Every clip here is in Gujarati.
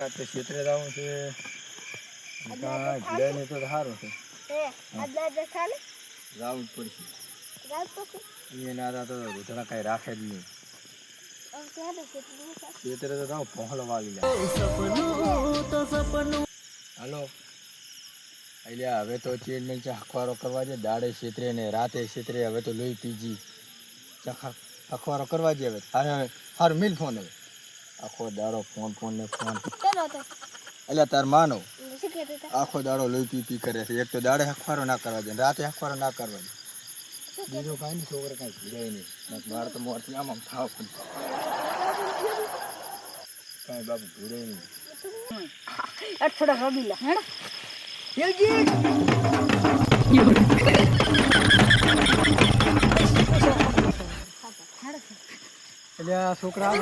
આ તો ક્ષેત્રે જવું છે. ભીડે નહીં તો સારું છે. જવું જ પડશે. રાત તો કે એ ના તો રૂધડા કાંઈ રાખે જ નહીં. ક્ષેત્રે તો જાઉં પહોળ વાગી જાય હાલો. અલ્યા હવે તો ચેડમેન છે અખવારો કરવા છે દાડે ક્ષેત્રે ને રાતે ક્ષેત્રે હવે તો લોહી પીજી. ચખા અખવારો કરવા જે હવે. હારે હવે હારું મિલ ફોન હવે. આખો દાડો ફોન ફોન ને ફોન. એટલે તાર માનો. આખો દાડો લઈ પી પી કરે છે. એક તો દાડે અખવારો ના કરવા દે રાતે અખવારો ના કરવા દે. બીજો કાંઈ નહીં છોકરા કાંઈ ભીડાય નહીં. મારે તો મોરથી આમ આમ થાવ પણ. કાંઈ બાપુ ભીડાય નહીં. આ થોડા રમીલા હેડા. એટલે છોકરા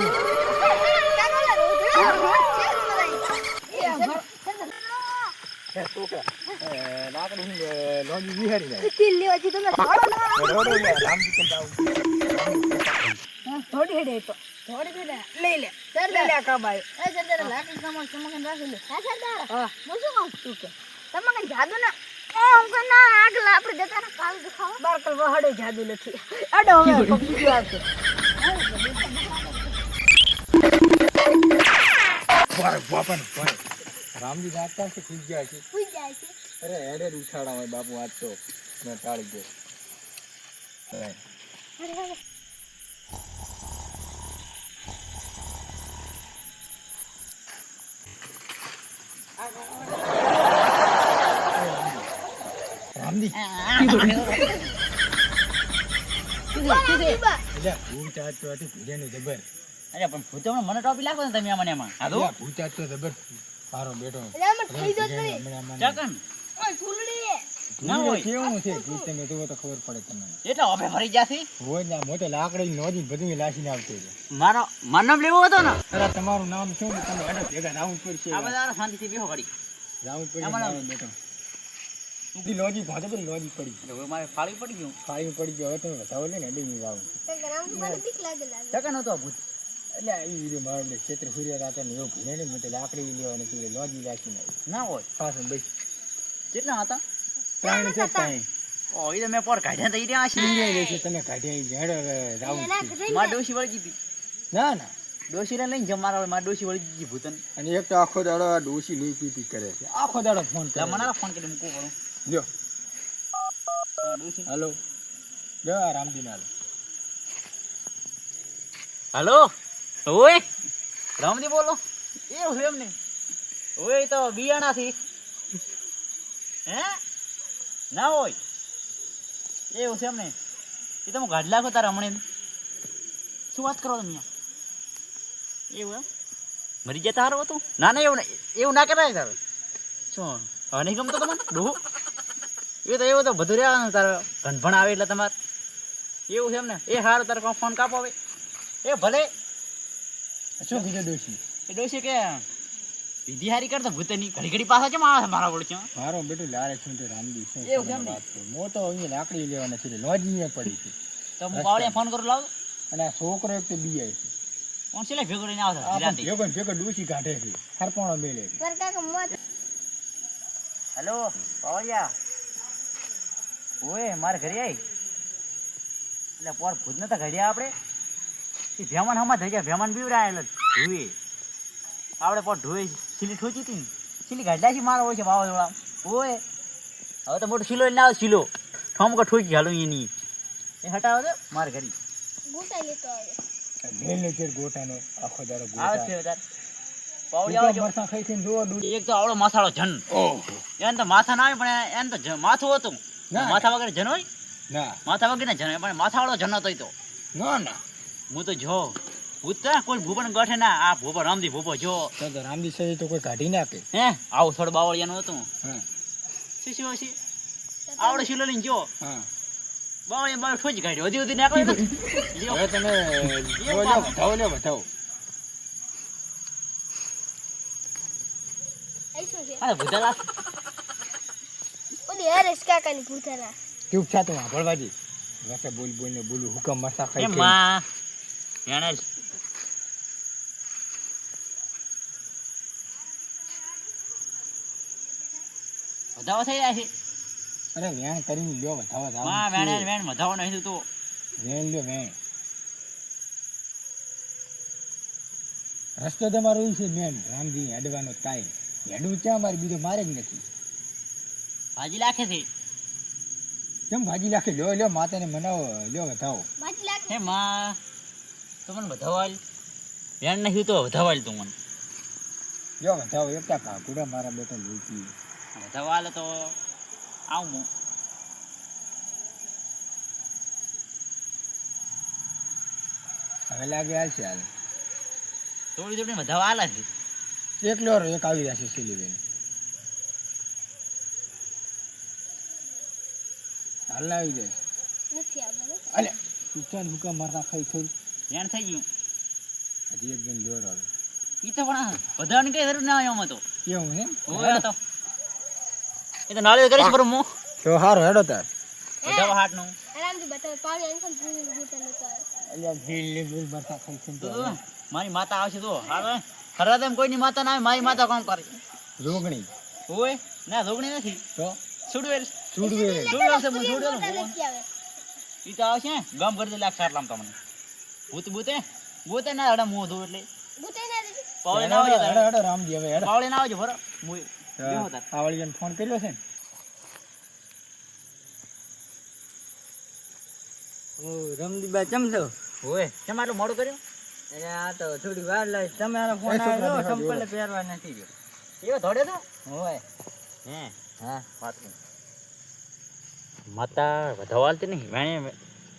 લઈ લે લે લે કબાય એ સરદાર લાકડી સામાન સમગન હા સરદાર હા હું કહું તું કે સમગન જાદુ ના ઓમ કે ના આગલા આપણે જતા કાલ દેખાવ જાદુ નથી અડો પર ને પર રામજી નાચતા છે ખુશ જાય છે. ખુશ જાય છે. અરે હેડે ઉછાળા હોય બાપુ આજ તો મેં ટાળી દે રામજી. દીવા એટલે ભૂત આજ તો હતી ભીડેની જબર. અરે પણ ભૂતોમાં મને ટોપી લાગો ને તમે આમાં એમાં હા તો ભૂત તો જબર સારો બેઠો. એટલે આમાં થઈ જતો નહીં. ચકન. ઓય ફૂલડી ના હોય. કેવું છે? ભૂત તમે જુઓ તો ખબર પડે તમને. એટલે હવે ફરી જાસી હોય ને મોટે લાકડી નોજી બધું લાસીને આવતી છે મારો મારું નામ લેવો હતો ને? અરે તમારું નામ શું? તમે હેડો ભેગા રાઉન્ડ પડશે આ બધા શાંતિથી બેહો ઘડી રાઉન્ડ પર આમાં મારો બેટો ઊંધી લોજી ભાગે તો લોજી પડી. હવે મારે ફાળી પડી ગયું. ફાળી પડી ગયો હવે તમે વધાવો લે ને અડી રાઉન્ડ. તો ગ્રામ મને બીક લાગે લાગે. ચકન હતો ભૂત. એટલે આવી ઈ રીતે મારો એટલે ક્ષેત્ર ફૂર્યા રાતે ને એવું ભૂલે ને તો લાકડી લેવાની છે લોજી આવી ના હોય પાછું ભાઈ કેટલા હતા? ત્રણ છે ત્રણ. ઓ એ તો મેં પર કાઢ્યા તો એ રહ્યા હશે છે તમે કાઢ્યા ઈ હેડો રાઉન્ડ માર ડોશી વળગી હતી. ના ના. ડોશી ને લઈને જમ મારા ડોશી વળી ગઈ ભૂતન. અને એક તો આખો દાડો આ ડોશી લઈ પી કરે છે. આખો દાડો ફોન કરે મને ફોન કરી મૂકવો પડું જો હાલો. જો રામજી ના હલો. ઓય, રામજી બોલો. એવું છે નહીં ઓય તો બિયાણાથી. હે? ના હોય. એવું છે એમને એ તો હું ગાઢ લાખો તારા હમણે શું વાત કરો તમે એવું એમ? મરી જતા હારું હતું? ના ના, એવું એવું ના કરાય તારે. શું, હવે નહીં ગમતો તમને? ડોહો. એ તો, એવું તો બધું રહેવાનું તારે. ઘનભણ આવે એટલે તમારે. એવું છે એમ ને? એ હારું, તારે ફોન કાપો હવે. એ ભલે. શું કીધું ડોશી? એ ડોશી કે વિધિ હારી કરતો ભૂતે ની ઘડી ઘડી પાછા કેમ આવે મારા વળી છે? મારો બેટું લારે છું તે રામદી શું એવું કેમ વાત કરું. મો તો અહીં લાકડી લેવા નથી લોજી અહીંયા પડી છે. તો હું પાવડિયા ફોન કરું લાવ? અને આ છોકરો એક તો બીઆઈ છે. કોણ છે લે ભેગો રહીને આવે આ ભેગો ભેગો ડોશી કાઢે છે હરપણો મેલે પર કાકા મોત હેલો પાવડિયા ઓય મારે ઘરે આવી એટલે પોર ભૂત નતા ઘરે આપણે? ભેમાન હમા થઈ ગયા ભેમાન બીવરાય ધોઈ આપણે પણ ધોઈ છીલી ઠોચી હતી છીલી ગાડલા છે મારો હોય છે વાવાઝોડા. ઓય હવે તો મોટો શીલો ના આવે શીલો ઠોમકો ઠોકી હાલો એની. એ હટાવો તો માર ઘરી. ગુટાઈ લેતો આવે. ગોટાનો આખો ગોટા. એક તો આવડો માથાળો જન. એને તો માથા ના આવે પણ એને તો માથું હતું. માથા વગર જન હોય? માથા વગર જન હોય પણ માથાવાળો જન હતો તો. ના ના. હું તો જો ભૂત તો કોઈ ભૂપણ ગઠે ના આ ભૂપણ રામજી ભૂપો જો. તો રામજી સહી તો કોઈ કાઢી નાખે. હે? આવું થોડું બાવળિયાનું હતું. હા. શું શું હશે આવડે શીલો લઈને જો. હા. બાવળિયા બાવળ ઠોજી કાઢ્યો. હજી સુધી નાખ્યો હવે તમે બતાવો છે? ઓલી હરેશ કાકાની ભૂતરા ચૂપ થા તું સાંભળવાજી બોલ બોલ ને બોલું હુકમ મસા ખાઈ રસ્તો તમારો છે મેન રામજી હેડવાનો કાંઈ. હેડવું ક્યાં મારે? બીજો મારે જ નથી. ભાજી લાખે છે. કેમ ભાજી લાખે? લ્યો લ્યો માતાને મનાવો લ્યો વધાવો. ભાજી લાખે. માં. તો મને વધાવાલ વેણ નહીં તો વધાવાલ તું મને. લ્યો વધાવો એકતા ભાગુડા મારા બેટા લોચી વધાવાલ તો આવું હું. હવે લાગે હાલશે હાલ. થોડી થોડી વધાવા આલે છે એકલો એક આવી રહ્યા છે સિલી બેન. હાલ આવી જાય. નથી આવવાનું અલે ઈચ્છા હુકા મારતા ખાઈ ખાઈ. વેણ થઈ ગયું. હજી એક દિન દોર આવે. ઈ તો પણ વધારે કઈ જરૂર ના આવ્યો તો. કેવું હે? ઓય તો. એ તો નાળિયેર કરીશ પર મો તો હારો હેડો તાર. વધાવા હાટનું આરામથી બતાવે પાણી અલ્યા ભીલ ને ભીલ ખાઈ તો મારી માતા આવશે તો. હારો ખરા તેમ કોઈની માતા ના આવે મારી માતા કામ કરે. રોગણી. ઓય ના રોગણી નથી. તો? છોડવેલ ચૂડવે છોડવેલ છે હું છોડવેલ ઈ તો આવશે ગમ કરી દે લાખ સાટલામ તમને ભૂત ભૂતે? ભૂતે ના હડા મોં એટલે. ભૂતે ના પાવળે ના આવજો હડા હડા રામજી હવે હડા. પાવળે ના આવજો બરો મુય બેહો તાર. આવળીને ફોન કર્યો છે ને? રમદીબા ચમ છો? ઓય કેમ આટલું મોડું કર્યું? અરે આ તો થોડી વાર લાગે તમારો ફોન આવ્યો સંપલ પહેરવા નથી ગયો. એવો ધોડે તો ઓય હે? હા. વાત. માતા વધાવાલતી નહીં વેણે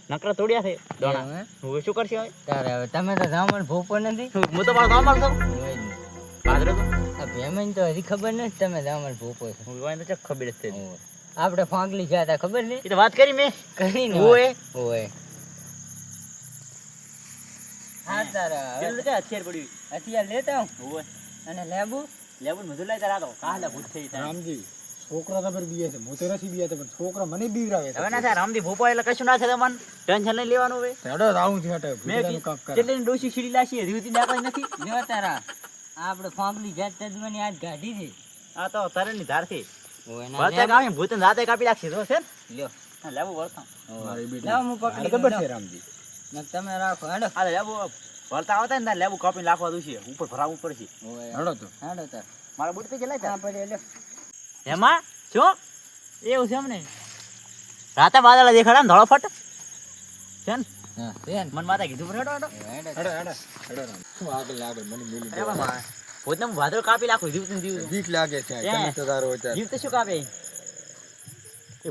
નકરા તોડ્યા છે દોણા. હું? શું કરશે હવે? તારે હવે તમે તો જામણ ભોપો નથી? હું તો મારો જામણ છું. પાદરો તો આ ભેમન તો હજી ખબર નથી તમે જામણ ભોપો છો. હું વાંધો ચક ખબર જ છે. આપણે ફાંગલી ગયા હતા ખબર નહીં એ તો વાત કરી મેં. કરીને હોય. હોય. હા તારે હથિયાર પડ્યું. અત્યારે લેતા હું હોય. અને લેબુ? લેબુ મધુ લઈ તારા તો. કાલે ભૂત થઈ રામજી. છોકરા તો બીએ છે. હું તો નથી બીયા પણ છોકરા મને બીવરાવે છે. હવે ના થાય રામદી ભોપા એટલે કશું ના થાય તમને? ટેન્શન લઈ લેવાનું હવે. હેડો રાઉન્ડથી હટે મેં કામ કરે કેટલી ડોસી છીડી લાશી રીવતી દાખલ નથી? લેવા તારા આપણે ફાંકલી જાત તજમાની આજ ગાઢી છે. આ તો તરણની ધાર છે. વળતે કાપી ભૂત રાતે કાપી નાખશે તો છે લ્યો. લેવું વળતા. મારી બેટી. લાવ હું પકડી ખબર છે રામજી. ને તમે રાખો હેડો. આ લેવું. વળતા આવતા ને લેવું કાપીને નાખવા દઉં છે. ઉપર ભરાવું પડશે. હેડો તો. હેડો તાર. મારા બુટ તો ચલાય ત્યાં પડે લ્યો. એમાં? શું એવું છે ને? રાતે બાદલા દેખાડા ને ધોળો ફટ. છે ને? મન માતા કીધું હેડો હેડો હેડો હેડો હેડો હેડો. શું આગળ મને મિલી અરે બાબા, ભૂતને હું વાદળ કાપી નાખું બીક લાગે છે તમે તો તારો શું કાપે? એ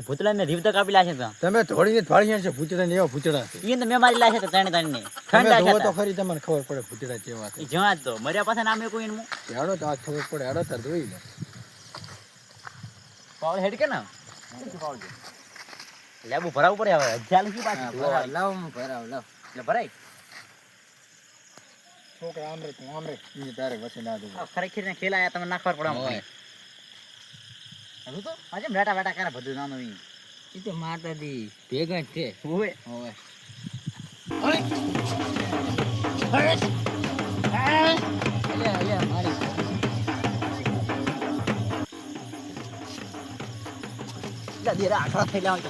કાપી લાશે તો. તમે ધોળીને જ ફાડી છે ભૂતડા ને એવા છે. તો મારી લાશે તો ત્રણે ત્રણે તમે ઠંડા જોવો તો ખરી તમને ખબર પડે ભૂતળા કેવા છે. એ જવા તો મર્યા પાસે નામે કોઈ એનું. હેડો તો આજ ખબર પડે. હેડો તાર જોઈ લો. પાવળ હેડ કે ના? લેબુ ભરાવું પડે હવે હજાર શું પાછું. લાવ હું ભરાવ લાવ. એટલે ભરાય? છોકરા આમ રે તું આમ રે તારે વચ્ચે ના દઉં. આ ખરેખર ને ખેલ આયા તમે નાખવા પડે આમ હજુ તો? આજે બેટા બેટા કરે બધું નાનું ઈ. ઈ તો માતાજી ભેગા જ છે. હોવે. અરે! અલ્યા, એટલે દેરા આખડા થઈ લાવ તો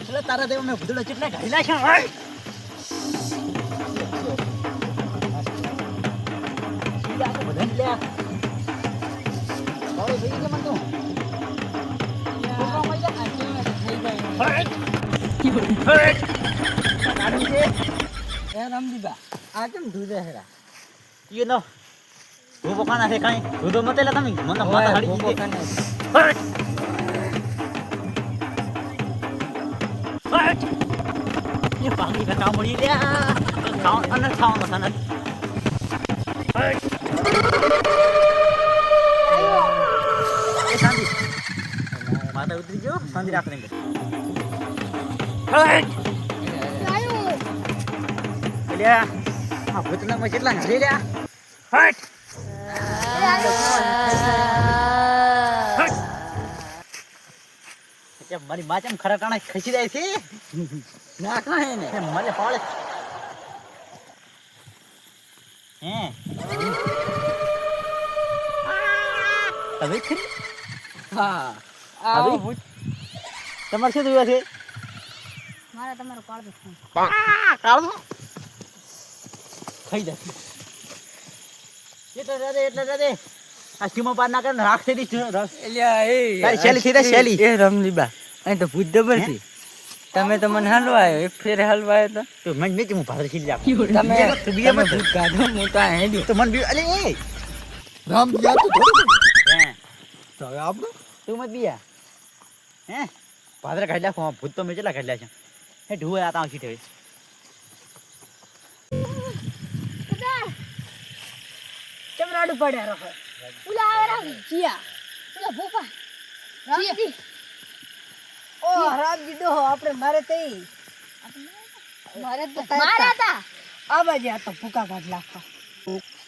એટલે તારા દેવ મેં ભૂતળા કેટલા ઘાયલા છે આ કેમ ધૂધે હેરા ઈ નો ભૂપો ખાના છે કાઈ? ધૂધો મતે તમે? મને માથા હડી 你放一个小木里的，长，俺那长子他那。哎。Mata udah jauh, nanti datang nih. Hei. Ayo. Dia. Apa tenang macet lah, dia. Hei. Ayo. એટલે મારી માં ચમ ખરા ટાણા ખસી જાય છે? ના ખાય ને મને પાડે. હે? હવે ખરી? હા. આવો ભૂત. તમારે શું થયું છે? મારે તમારો કાળ કાળો ખાઈ જશે એટલે રાધે એટલે રાધે. આ સીમા પાર ના કરે રાખ થઈ દીધી રાખ. એલ્યા, એ શેલી થઈ શેલી. એ રમલીબા અહીં તો ભૂત ડબલ છે. તમે તો મને હલવા આવ્યો એક ફેર હલવા આવ્યો તો મને નહીં હું ભાદર ખીલી તો તમે તું બીજા મત ભૂત કાઢો હું તો અહીં હેડ્યો તો મને બી અલે એ! રામ ગયા તો થોડું હે? તો હવે આપણું? તું મત બીયા હે? ભાદર કાઢી નાખો ભૂત તો મેં કેટલા કાઢ્યા છે? હે ઢુવે આ તાવ સીટે ચમરાડું પડ્યા રહો ઉલા આવરા જીયા ઉલા ભોપા. રામજી ઓ રામજી ડોહો આપણે મારે તે મારે તો મારા હતા આ બાજુ આ તો ભૂકા કાઢ લાખો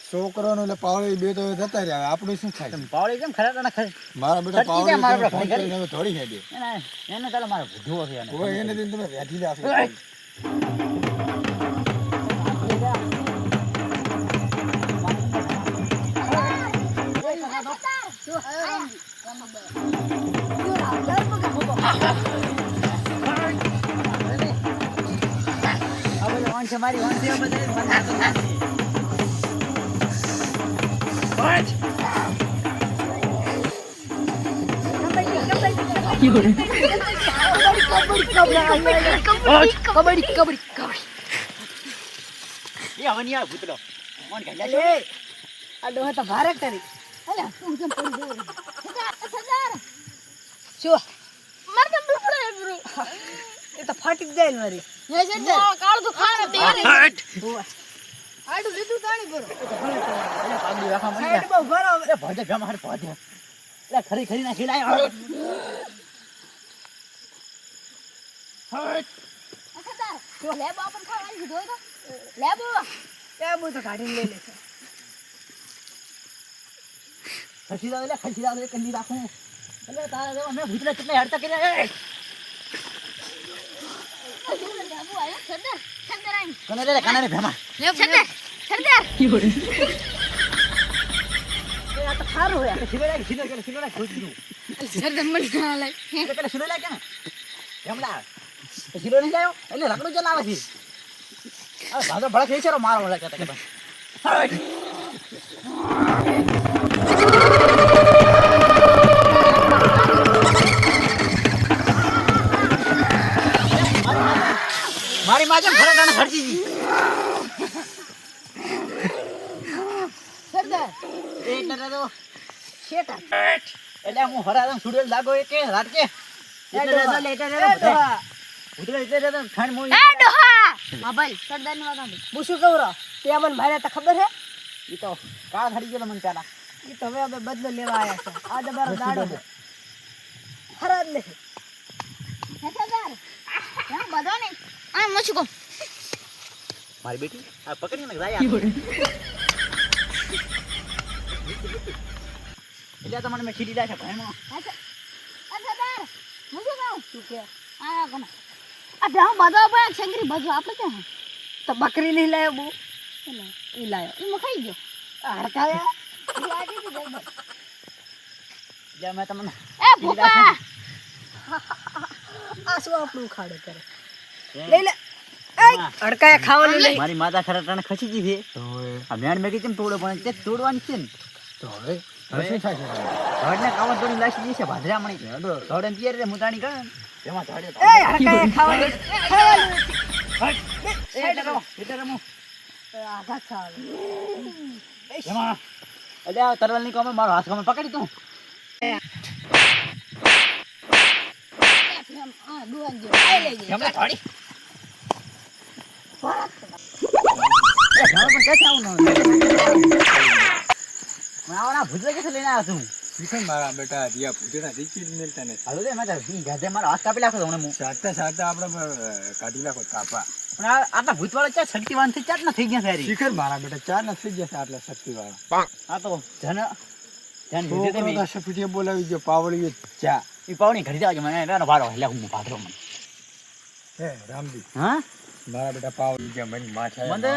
છોકરાનો એટલે પાવડી બે તો જતા રહ્યા. આપણું શું થાય? પાવડી કેમ ખરા તને ખરે? મારા બેટા પાવળી મારા થોડી હેડે. એને એને ચાલો મારે ભૂધવો છે એને. એને તમે વેઠી લે મારી વાંક છે. કબડ્ડી કબડ્ડી કબડ્ડી એ હવે નહીં ભૂતડો. કોણ કાઢ્યા છે? એ આ ડોહા તો ભારે કરી અલ્યા તું કેમ પડી ગયો સરદાર શું માર તો બુફળો એ તો ફાટી જાય મારી હે સરદાર કાળ તો ખાને બે આડું લીધું તાણી બરો એટલે પાગડી રાખવા મળી સાઈડ ઊભા રહો એટલે ભાજે ભેમ હારે ભાજે. એટલે ખરી ખરી ના ખીલાય. સરદાર લેબો આપણ ખાવાની કીધું તો. લેબો. લેબો તો કાઢીને લઈ લેશે ખસી દાવ એટલે ખસી દાવ એટલે કંદી રાખું. એટલે તારા જેવા મેં કેટલાય હડતા કર્યા. એ! લેબો આયો સરદાર સરદાર આઈ કોને લે લે, કાનાને ભેમા. સરદાર સરદાર એ આ તો ખારું હે. શિરો- શિરો- શિરોડા ખોઈ દીધું. સરદાર મળી ના લાય પેલા શિરોડા ક્યાં? ભેમડા. તો શિરો નહીં લાયો? એટલે રગડું ચાલ આવે છે. આ ભાગો ભડક થઈ છે રો મારો મળે કહેતા ટાણે ખર્ચી ગઈ સરદાર એ એટલે તો શેટા એટલે હું હરાદમ સુડેલ લાગો એ કે રાત કે? એટલે રહેતો, એ ડોહા. ભૂતળો એટલે રહેતો, ખાંડ મોઈ. એ ડોહા. હા ભાઈ સરદારની વાત હું શું કહું રા? તે અમને માર્યા તા ખબર હે? ઈ તો કાળ થડી ગયેલો મને ચાલા એ તો હવે અમે બદલો લેવા આવ્યા છે. આ દબારો દાડો ખરાબ નથી. હે સરદાર બધો નહીં. આ મચું કહું? મારી બેટી આ પકડીને જાય આ. એટલે તમને મેં લાગ્યા ભાઈમાં. આ સરદાર હું શું કહું? શું કે? આ કોને? આ ભેહું બધો પણ છંગરી બધું આપણે ક્યાં તો બકરી નહીં લાયો બહુ. એ લાયો. એમાં ખાઈ ગયો. હડકાયા એ આજે જ ગરબર એટલે મેં તમને એ ભૂપા! આ શું આપણું ખાડે કરે? લઈ લે. હા. અડકાયા ખાવાનું લઈ. મારી માતા ખરા તને ખસી ગઈ છે? આ મેણ મેગી કેમ તોડો પણ તે તોડવાની છે ને. તો હવે? હવે શું થાય ધડને કાવડ તોડી લાશી જશે ભાદરા મણી. હેડો. ધડે પિયર મુતાણી કરે એમાં ધડે એ અડકાયા ખાવાનું. ખાવાનું એ એટલે રહો, એટલે રમો. ખાવાનું. એમાં. એટલે તરવલની કોમે મારો હાથ કોમે પકડી તું. આ દુવાન. લઈ. એમને ધડી એ ઘણો પણ ક્યાંથી આવું ન હોય? હું આવવાના ભૂતલે ક્યાંથી લઈને આવ્યો છું શીખર મારા બેટા દિયા ભૂતેડા દીચી મેલતા નથી હાલો દે મેં ઈ ગાધે મારો હાથ કાપી નાખ્યો તો હું. સાતા સાતા આપણે કાઢી નાખો કાપા. પણ આટલા ભૂતવાળા ક્યાં શક્તિવાનથી ચાટ ના થઈ ગયા સારી શિખર મારા બેટા ચાર નથી જશે આટલા શક્તિ વાળા આ તો જન જન ભૂતે તે બોલાવી ગયો પાવડી ચા ઈ પાવડી ઘડી જાવજો મને એનો ભારો એટલે હું ભાદરો મને. હે રામજી. હા? મારા બેટા પાવડી ગયા મને માથા મને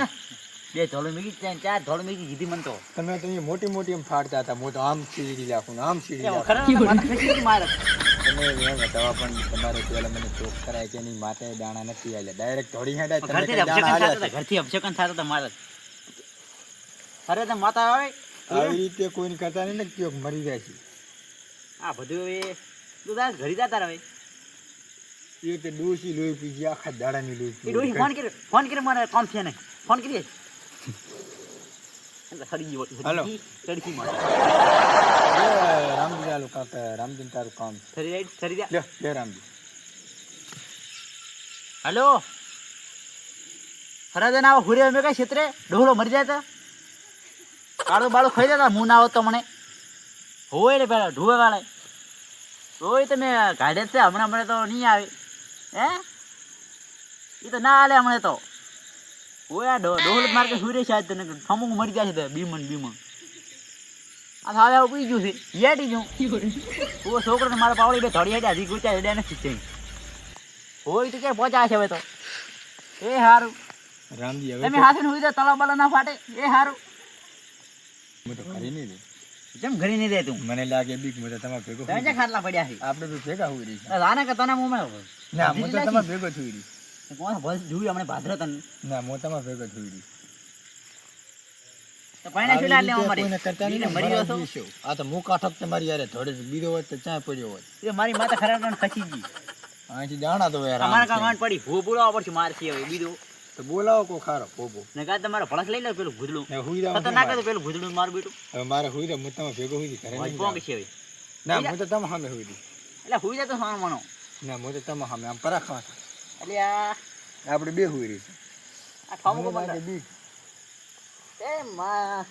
બે ધોળું મીકી ચાર ચાર ધોળું મીકી કીધી મને તો. તમે તો અહીંયા મોટી મોટી એમ ફાડતા હતા. મોટો આમ સીડી નાખું આમ એ નાખું મારે તમે એમ દવા પણ તમારે પેલા મને ચોક કરાય કે એની માથે દાણા નથી આલ્યા ડાયરેક્ટ ધોળી હેડા તમે ઘરથી દાણા અભિષેકન થતા આલ્યા હતા ઘરથી અભિષેકન થતા હતા મારે. અરે તો માતા આવે. આવી રીતે કોઈને કરતા નહીં ને કયો મરી જાય છે. આ બધું એ તું તાર ઘરી જતા રહે એ તો ડોસી લોહી પીજી આખા દાડાની લોહી એ ડોશી ફોન કર્યો ફોન કર્યો મારે કામ છે ને ફોન કરીએ હાલો. સડી મારે. રામજી ચાલુ કાક રામજી તારું કામ. છે. સરી જાય. સરી લે રામજી. હલો. ફરાજન આવો હુરે અમે કઈ ક્ષેત્રે ઢોલો મરી જાય તો? કાળો બાળો ખાઈ જતા મું ના આવત મને. હોય ને પેલા ઢુવે વાળા. હોય તમે ગાડે છે હમણાં મને તો નહીં આવે. હે? એ તો ના હાલે હમણાં તો. આ ડો- ડોહળ માર કે સુરે છે તને અમુક મરી જાય છે બીમન બીમન. આ હવે આવું પી ગયું છે. યાડી ગયું ઓ છોકરો મારા પાવડી બે ધડી હેડ્યા હજી ગુચા હેડ્યા નથી છે હોય તો કે પહોંચાય છે હવે તો? એ હારું. રામજી હવે તમે હાથે હોય તો તલા ના ફાટે. એ હારું. હું તો કરી નહીં દે જેમ ઘરે નહીં દે તું? મને લાગે બીક તો તમારે ભેગો તમે જે ખાટલા પડ્યા છે? આપણે તો ભેગા હોઈ રહી છે રાને કે તને મોમે ના હું તો તમારે ભેગો થઈ રહી કોણ ભસ જોયું આપણે ભાદરો તને ના મોટામાં ભેગો થઈ તો પાણી છોડા ને, મરી ગયો આ તો યારે થોડે બીજો તો ચાય પડ્યો હોત એ મારી માતા ખરાબ કરીને ખસી ગઈ. અહીંથી જાણા તો યાર આમ કામ પડી. ભૂ બોલાવવા પડશે મારે હવે બીજું. તો બોલાવો કો ખારો પોપો ને કાં તમારે ભળસ લઈ લે પેલું હુઈ ખતરનાક હતું પેલું ભૂદડું માર બેટું. હવે મારે હુઈ જાવ હું તમે ભેગો હુઈ પોંગ છે હવે. ના હું તો તમે સામે હુઈ એટલે હુઈ જતો સોન મનો ના હું તો તમે સામે આમ પરાખવા આ આપણે બે હુઈ રહી આ ઠોમકો બંધ એ માં